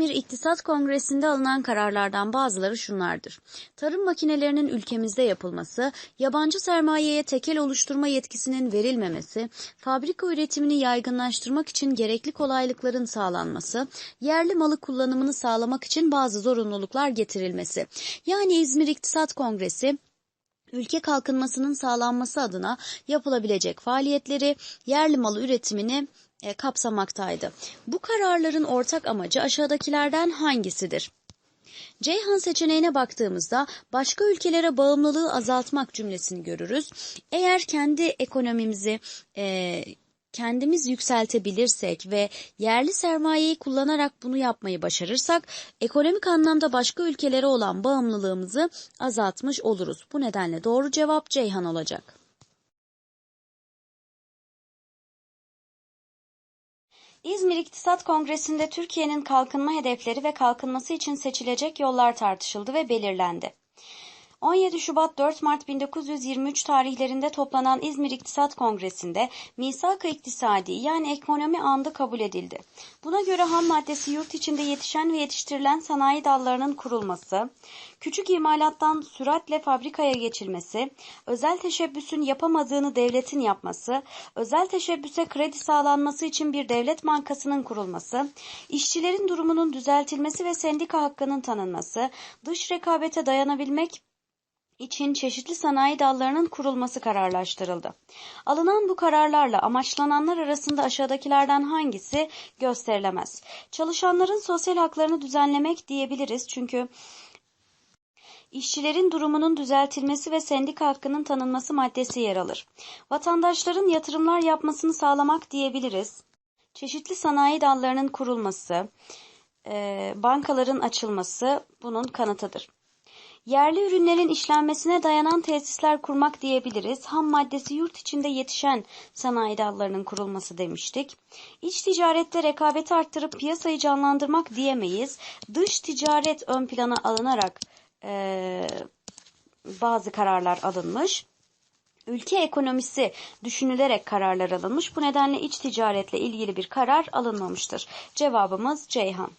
İzmir İktisat Kongresi'nde alınan kararlardan bazıları şunlardır. Tarım makinelerinin ülkemizde yapılması, yabancı sermayeye tekel oluşturma yetkisinin verilmemesi, fabrika üretimini yaygınlaştırmak için gerekli kolaylıkların sağlanması, yerli malı kullanımını sağlamak için bazı zorunluluklar getirilmesi. Yani İzmir İktisat Kongresi ülke kalkınmasının sağlanması adına yapılabilecek faaliyetleri, yerli malı üretimini e, kapsamaktaydı. Bu kararların ortak amacı aşağıdakilerden hangisidir? Ceyhan seçeneğine baktığımızda başka ülkelere bağımlılığı azaltmak cümlesini görürüz. Eğer kendi ekonomimizi e, kendimiz yükseltebilirsek ve yerli sermayeyi kullanarak bunu yapmayı başarırsak ekonomik anlamda başka ülkelere olan bağımlılığımızı azaltmış oluruz. Bu nedenle doğru cevap Ceyhan olacak. İzmir İktisat Kongresi'nde Türkiye'nin kalkınma hedefleri ve kalkınması için seçilecek yollar tartışıldı ve belirlendi. 17 Şubat 4 Mart 1923 tarihlerinde toplanan İzmir İktisat Kongresi'nde misak-ı iktisadi yani ekonomi andı kabul edildi. Buna göre ham maddesi yurt içinde yetişen ve yetiştirilen sanayi dallarının kurulması, küçük imalattan süratle fabrikaya geçilmesi, özel teşebbüsün yapamadığını devletin yapması, özel teşebbüse kredi sağlanması için bir devlet bankasının kurulması, işçilerin durumunun düzeltilmesi ve sendika hakkının tanınması, dış rekabete dayanabilmek için çeşitli sanayi dallarının kurulması kararlaştırıldı. Alınan bu kararlarla amaçlananlar arasında aşağıdakilerden hangisi gösterilemez? Çalışanların sosyal haklarını düzenlemek diyebiliriz çünkü İşçilerin durumunun düzeltilmesi ve sendika hakkının tanınması maddesi yer alır. Vatandaşların yatırımlar yapmasını sağlamak diyebiliriz. Çeşitli sanayi dallarının kurulması, bankaların açılması bunun kanıtıdır. Yerli ürünlerin işlenmesine dayanan tesisler kurmak diyebiliriz. Ham maddesi yurt içinde yetişen sanayi dallarının kurulması demiştik. İç ticarette rekabeti arttırıp piyasayı canlandırmak diyemeyiz. Dış ticaret ön plana alınarak e, bazı kararlar alınmış. Ülke ekonomisi düşünülerek kararlar alınmış. Bu nedenle iç ticaretle ilgili bir karar alınmamıştır. Cevabımız Ceyhan.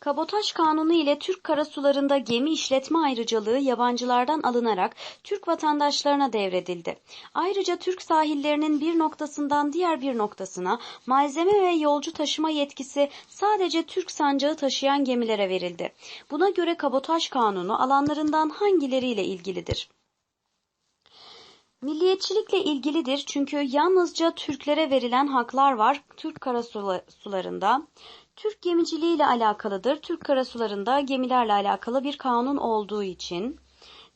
Kabotaj Kanunu ile Türk karasularında gemi işletme ayrıcalığı yabancılardan alınarak Türk vatandaşlarına devredildi. Ayrıca Türk sahillerinin bir noktasından diğer bir noktasına malzeme ve yolcu taşıma yetkisi sadece Türk sancağı taşıyan gemilere verildi. Buna göre Kabotaj Kanunu alanlarından hangileriyle ilgilidir? Milliyetçilikle ilgilidir çünkü yalnızca Türklere verilen haklar var Türk karasularında. Türk gemiciliği ile alakalıdır. Türk karasularında gemilerle alakalı bir kanun olduğu için.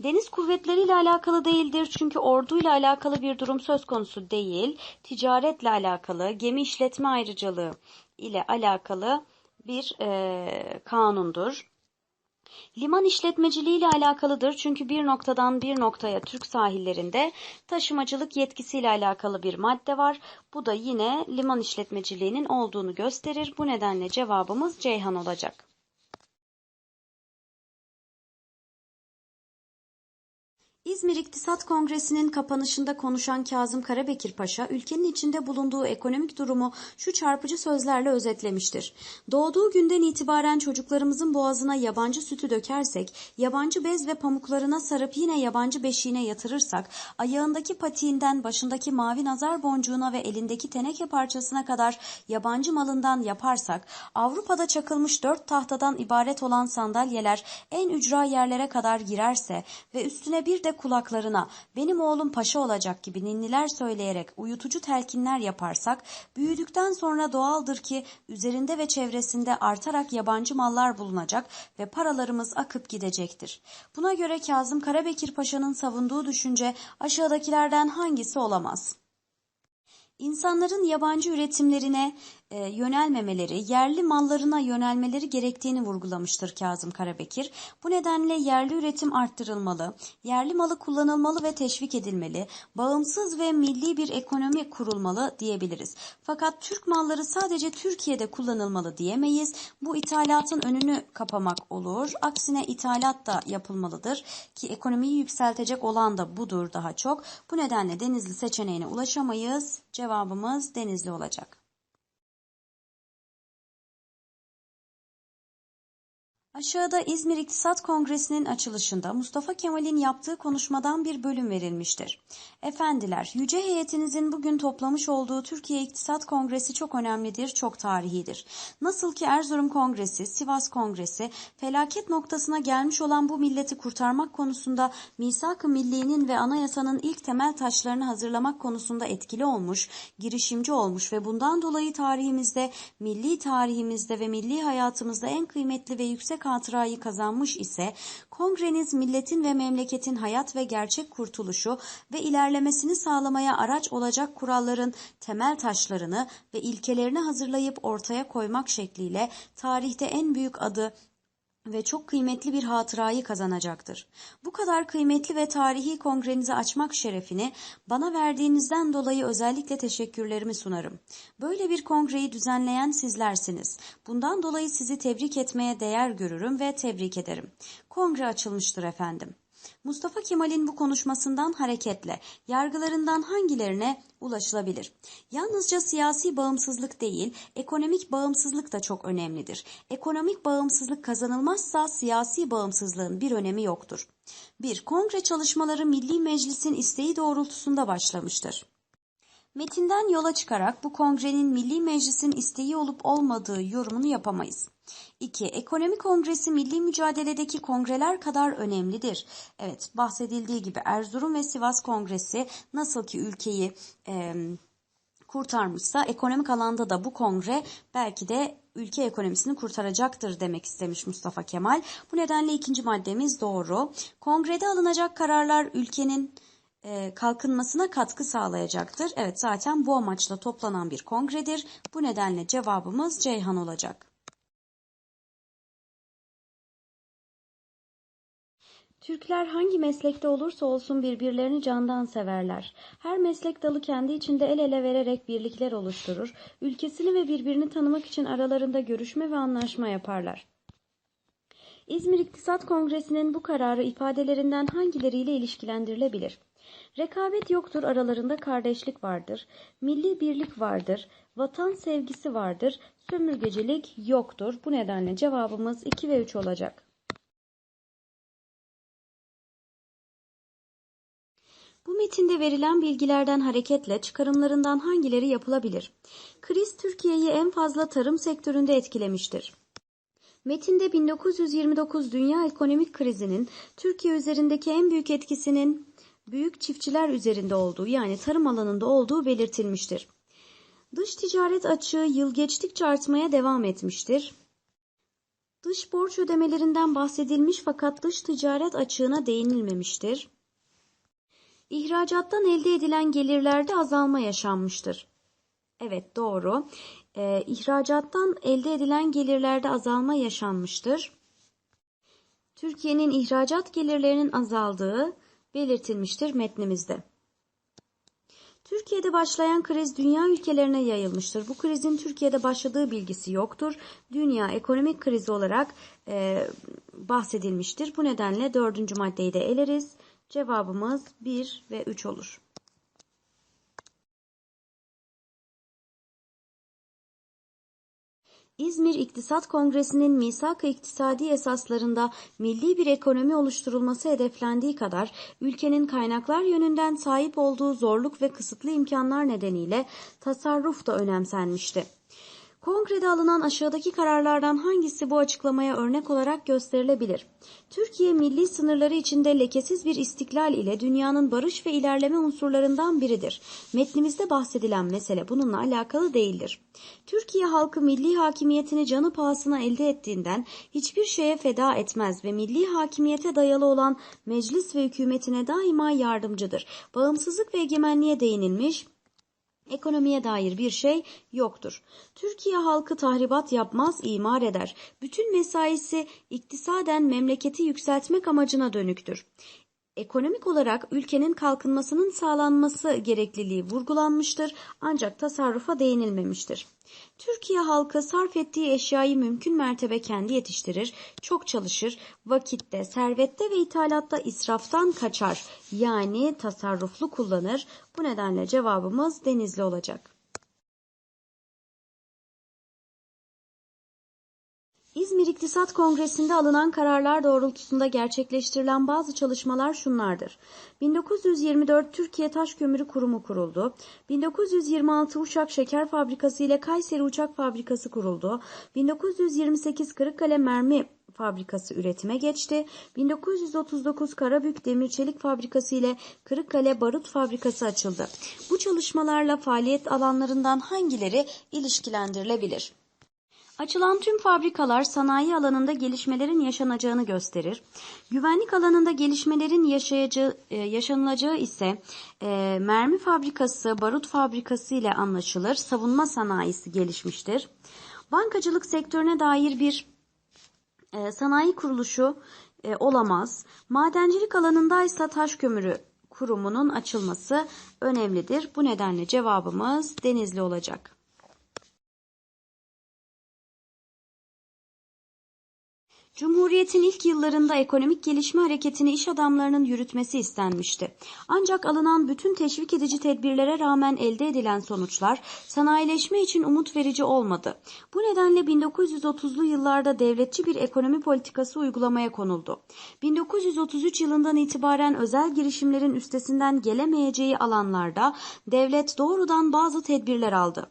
Deniz kuvvetleri ile alakalı değildir çünkü orduyla alakalı bir durum söz konusu değil. Ticaretle alakalı, gemi işletme ayrıcalığı ile alakalı bir e, kanundur. Liman işletmeciliği ile alakalıdır çünkü bir noktadan bir noktaya Türk sahillerinde taşımacılık yetkisiyle alakalı bir madde var. Bu da yine liman işletmeciliğinin olduğunu gösterir. Bu nedenle cevabımız Ceyhan olacak. İzmir İktisat Kongresi'nin kapanışında konuşan Kazım Karabekir Paşa, ülkenin içinde bulunduğu ekonomik durumu şu çarpıcı sözlerle özetlemiştir. Doğduğu günden itibaren çocuklarımızın boğazına yabancı sütü dökersek, yabancı bez ve pamuklarına sarıp yine yabancı beşiğine yatırırsak, ayağındaki patiğinden başındaki mavi nazar boncuğuna ve elindeki teneke parçasına kadar yabancı malından yaparsak, Avrupa'da çakılmış dört tahtadan ibaret olan sandalyeler en ücra yerlere kadar girerse ve üstüne bir de kulaklarına benim oğlum paşa olacak gibi ninniler söyleyerek uyutucu telkinler yaparsak büyüdükten sonra doğaldır ki üzerinde ve çevresinde artarak yabancı mallar bulunacak ve paralarımız akıp gidecektir. Buna göre Kazım Karabekir Paşa'nın savunduğu düşünce aşağıdakilerden hangisi olamaz? İnsanların yabancı üretimlerine e, yönelmemeleri, yerli mallarına yönelmeleri gerektiğini vurgulamıştır Kazım Karabekir. Bu nedenle yerli üretim arttırılmalı, yerli malı kullanılmalı ve teşvik edilmeli, bağımsız ve milli bir ekonomi kurulmalı diyebiliriz. Fakat Türk malları sadece Türkiye'de kullanılmalı diyemeyiz. Bu ithalatın önünü kapamak olur. Aksine ithalat da yapılmalıdır ki ekonomiyi yükseltecek olan da budur daha çok. Bu nedenle Denizli seçeneğine ulaşamayız. Cevabımız Denizli olacak. Aşağıda İzmir İktisat Kongresi'nin açılışında Mustafa Kemal'in yaptığı konuşmadan bir bölüm verilmiştir. Efendiler, yüce heyetinizin bugün toplamış olduğu Türkiye İktisat Kongresi çok önemlidir, çok tarihidir. Nasıl ki Erzurum Kongresi, Sivas Kongresi, felaket noktasına gelmiş olan bu milleti kurtarmak konusunda misak-ı milliğinin ve anayasanın ilk temel taşlarını hazırlamak konusunda etkili olmuş, girişimci olmuş ve bundan dolayı tarihimizde, milli tarihimizde ve milli hayatımızda en kıymetli ve yüksek hatırayı kazanmış ise kongreniz milletin ve memleketin hayat ve gerçek kurtuluşu ve ilerlemesini sağlamaya araç olacak kuralların temel taşlarını ve ilkelerini hazırlayıp ortaya koymak şekliyle tarihte en büyük adı ve çok kıymetli bir hatırayı kazanacaktır. Bu kadar kıymetli ve tarihi kongrenizi açmak şerefini bana verdiğinizden dolayı özellikle teşekkürlerimi sunarım. Böyle bir kongreyi düzenleyen sizlersiniz. Bundan dolayı sizi tebrik etmeye değer görürüm ve tebrik ederim. Kongre açılmıştır efendim. Mustafa Kemal'in bu konuşmasından hareketle yargılarından hangilerine ulaşılabilir? Yalnızca siyasi bağımsızlık değil, ekonomik bağımsızlık da çok önemlidir. Ekonomik bağımsızlık kazanılmazsa siyasi bağımsızlığın bir önemi yoktur. 1. Kongre çalışmaları Milli Meclis'in isteği doğrultusunda başlamıştır. Metinden yola çıkarak bu kongrenin Milli Meclis'in isteği olup olmadığı yorumunu yapamayız. 2. Ekonomi Kongresi milli mücadeledeki kongreler kadar önemlidir. Evet bahsedildiği gibi Erzurum ve Sivas Kongresi nasıl ki ülkeyi e, kurtarmışsa ekonomik alanda da bu kongre belki de ülke ekonomisini kurtaracaktır demek istemiş Mustafa Kemal. Bu nedenle ikinci maddemiz doğru. Kongrede alınacak kararlar ülkenin kalkınmasına katkı sağlayacaktır. Evet zaten bu amaçla toplanan bir kongredir. Bu nedenle cevabımız Ceyhan olacak. Türkler hangi meslekte olursa olsun birbirlerini candan severler. Her meslek dalı kendi içinde el ele vererek birlikler oluşturur. Ülkesini ve birbirini tanımak için aralarında görüşme ve anlaşma yaparlar. İzmir İktisat Kongresi'nin bu kararı ifadelerinden hangileriyle ilişkilendirilebilir? Rekabet yoktur, aralarında kardeşlik vardır. Milli birlik vardır, vatan sevgisi vardır, sömürgecilik yoktur. Bu nedenle cevabımız 2 ve 3 olacak. Bu metinde verilen bilgilerden hareketle çıkarımlarından hangileri yapılabilir? Kriz Türkiye'yi en fazla tarım sektöründe etkilemiştir. Metinde 1929 dünya ekonomik krizinin Türkiye üzerindeki en büyük etkisinin büyük çiftçiler üzerinde olduğu yani tarım alanında olduğu belirtilmiştir. Dış ticaret açığı yıl geçtikçe artmaya devam etmiştir. Dış borç ödemelerinden bahsedilmiş fakat dış ticaret açığına değinilmemiştir. İhracattan elde edilen gelirlerde azalma yaşanmıştır. Evet doğru. Ee, ihracattan elde edilen gelirlerde azalma yaşanmıştır. Türkiye'nin ihracat gelirlerinin azaldığı belirtilmiştir metnimizde. Türkiye'de başlayan kriz dünya ülkelerine yayılmıştır. Bu krizin Türkiye'de başladığı bilgisi yoktur. Dünya ekonomik krizi olarak e, bahsedilmiştir. Bu nedenle dördüncü maddeyi de eleriz. Cevabımız 1 ve 3 olur. İzmir İktisat Kongresi'nin misak-ı iktisadi esaslarında milli bir ekonomi oluşturulması hedeflendiği kadar ülkenin kaynaklar yönünden sahip olduğu zorluk ve kısıtlı imkanlar nedeniyle tasarruf da önemsenmişti. Kongrede alınan aşağıdaki kararlardan hangisi bu açıklamaya örnek olarak gösterilebilir? Türkiye milli sınırları içinde lekesiz bir istiklal ile dünyanın barış ve ilerleme unsurlarından biridir. Metnimizde bahsedilen mesele bununla alakalı değildir. Türkiye halkı milli hakimiyetini canı pahasına elde ettiğinden hiçbir şeye feda etmez ve milli hakimiyete dayalı olan meclis ve hükümetine daima yardımcıdır. Bağımsızlık ve egemenliğe değinilmiş, Ekonomiye dair bir şey yoktur. Türkiye halkı tahribat yapmaz, imar eder. Bütün mesaisi iktisaden memleketi yükseltmek amacına dönüktür. Ekonomik olarak ülkenin kalkınmasının sağlanması gerekliliği vurgulanmıştır ancak tasarrufa değinilmemiştir. Türkiye halkı sarf ettiği eşyayı mümkün mertebe kendi yetiştirir, çok çalışır, vakitte, servette ve ithalatta israftan kaçar yani tasarruflu kullanır. Bu nedenle cevabımız denizli olacak. İzmir İktisat Kongresi'nde alınan kararlar doğrultusunda gerçekleştirilen bazı çalışmalar şunlardır. 1924 Türkiye Taş Kömürü Kurumu kuruldu. 1926 Uşak Şeker Fabrikası ile Kayseri Uçak Fabrikası kuruldu. 1928 Kırıkkale Mermi Fabrikası üretime geçti. 1939 Karabük Demir Çelik Fabrikası ile Kırıkkale Barut Fabrikası açıldı. Bu çalışmalarla faaliyet alanlarından hangileri ilişkilendirilebilir? Açılan tüm fabrikalar sanayi alanında gelişmelerin yaşanacağını gösterir. Güvenlik alanında gelişmelerin e, yaşanılacağı ise e, mermi fabrikası, barut fabrikası ile anlaşılır. Savunma sanayisi gelişmiştir. Bankacılık sektörüne dair bir e, sanayi kuruluşu e, olamaz. Madencilik alanındaysa taş kömürü kurumunun açılması önemlidir. Bu nedenle cevabımız denizli olacak. Cumhuriyetin ilk yıllarında ekonomik gelişme hareketini iş adamlarının yürütmesi istenmişti. Ancak alınan bütün teşvik edici tedbirlere rağmen elde edilen sonuçlar sanayileşme için umut verici olmadı. Bu nedenle 1930'lu yıllarda devletçi bir ekonomi politikası uygulamaya konuldu. 1933 yılından itibaren özel girişimlerin üstesinden gelemeyeceği alanlarda devlet doğrudan bazı tedbirler aldı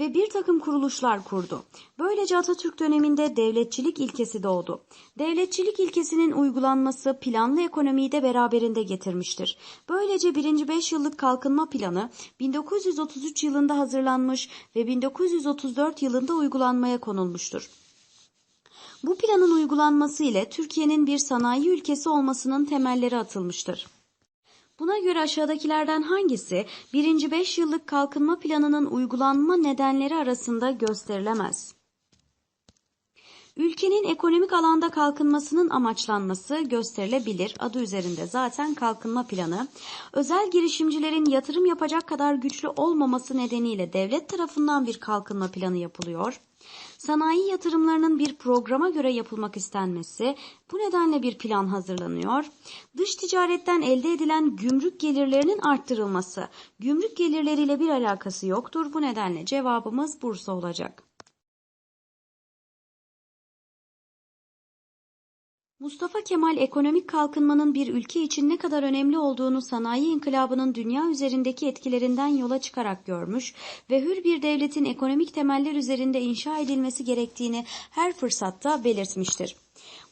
ve bir takım kuruluşlar kurdu. Böylece Atatürk döneminde devletçilik ilkesi doğdu. Devletçilik ilkesinin uygulanması planlı ekonomiyi de beraberinde getirmiştir. Böylece birinci 5 yıllık kalkınma planı 1933 yılında hazırlanmış ve 1934 yılında uygulanmaya konulmuştur. Bu planın uygulanması ile Türkiye'nin bir sanayi ülkesi olmasının temelleri atılmıştır. Buna göre aşağıdakilerden hangisi birinci 5 yıllık kalkınma planının uygulanma nedenleri arasında gösterilemez? Ülkenin ekonomik alanda kalkınmasının amaçlanması gösterilebilir. Adı üzerinde zaten kalkınma planı. Özel girişimcilerin yatırım yapacak kadar güçlü olmaması nedeniyle devlet tarafından bir kalkınma planı yapılıyor. Sanayi yatırımlarının bir programa göre yapılmak istenmesi, bu nedenle bir plan hazırlanıyor. Dış ticaretten elde edilen gümrük gelirlerinin arttırılması, gümrük gelirleriyle bir alakası yoktur. Bu nedenle cevabımız Bursa olacak. Mustafa Kemal ekonomik kalkınmanın bir ülke için ne kadar önemli olduğunu sanayi inkılabının dünya üzerindeki etkilerinden yola çıkarak görmüş ve hür bir devletin ekonomik temeller üzerinde inşa edilmesi gerektiğini her fırsatta belirtmiştir.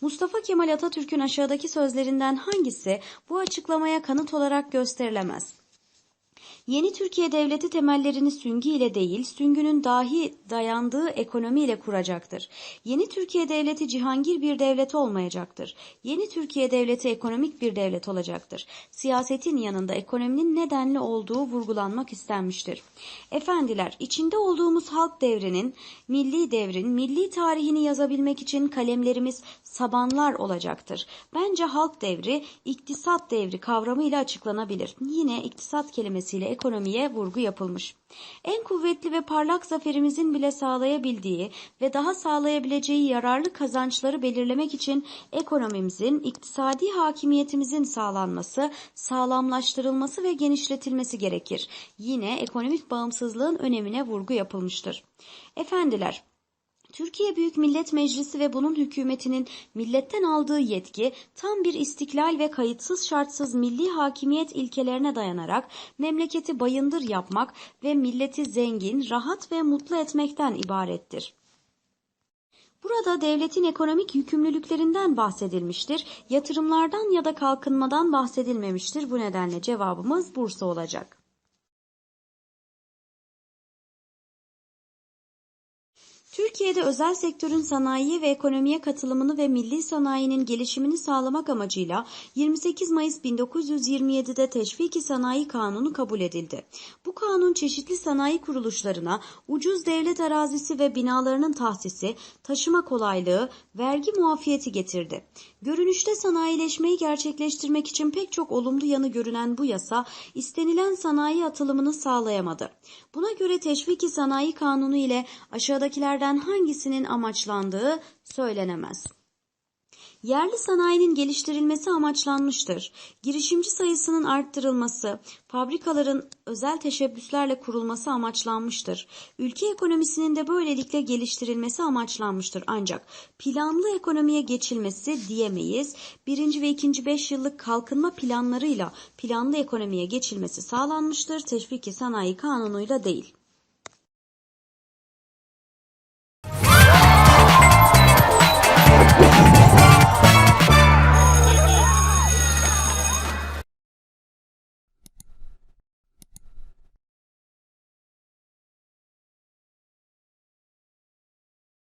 Mustafa Kemal Atatürk'ün aşağıdaki sözlerinden hangisi bu açıklamaya kanıt olarak gösterilemez? Yeni Türkiye Devleti temellerini süngü ile değil, süngünün dahi dayandığı ekonomi ile kuracaktır. Yeni Türkiye Devleti cihangir bir devlet olmayacaktır. Yeni Türkiye Devleti ekonomik bir devlet olacaktır. Siyasetin yanında ekonominin nedenli olduğu vurgulanmak istenmiştir. Efendiler, içinde olduğumuz halk devrinin, milli devrin, milli tarihini yazabilmek için kalemlerimiz sabanlar olacaktır. Bence halk devri, iktisat devri kavramıyla açıklanabilir. Yine iktisat kelimesiyle ekonomiye vurgu yapılmış. En kuvvetli ve parlak zaferimizin bile sağlayabildiği ve daha sağlayabileceği yararlı kazançları belirlemek için ekonomimizin, iktisadi hakimiyetimizin sağlanması, sağlamlaştırılması ve genişletilmesi gerekir. Yine ekonomik bağımsızlığın önemine vurgu yapılmıştır. Efendiler, Türkiye Büyük Millet Meclisi ve bunun hükümetinin milletten aldığı yetki tam bir istiklal ve kayıtsız şartsız milli hakimiyet ilkelerine dayanarak memleketi bayındır yapmak ve milleti zengin, rahat ve mutlu etmekten ibarettir. Burada devletin ekonomik yükümlülüklerinden bahsedilmiştir. Yatırımlardan ya da kalkınmadan bahsedilmemiştir. Bu nedenle cevabımız Bursa olacak. Türkiye'de özel sektörün sanayiye ve ekonomiye katılımını ve milli sanayinin gelişimini sağlamak amacıyla 28 Mayıs 1927'de Teşviki Sanayi Kanunu kabul edildi. Bu kanun çeşitli sanayi kuruluşlarına ucuz devlet arazisi ve binalarının tahsisi, taşıma kolaylığı, vergi muafiyeti getirdi. Görünüşte sanayileşmeyi gerçekleştirmek için pek çok olumlu yanı görünen bu yasa istenilen sanayi atılımını sağlayamadı. Buna göre Teşviki Sanayi Kanunu ile aşağıdakilerden hangisinin amaçlandığı söylenemez. Yerli sanayinin geliştirilmesi amaçlanmıştır. Girişimci sayısının arttırılması, fabrikaların özel teşebbüslerle kurulması amaçlanmıştır. Ülke ekonomisinin de böylelikle geliştirilmesi amaçlanmıştır. Ancak planlı ekonomiye geçilmesi diyemeyiz. Birinci ve ikinci beş yıllık kalkınma planlarıyla planlı ekonomiye geçilmesi sağlanmıştır. Teşviki sanayi kanunuyla değil.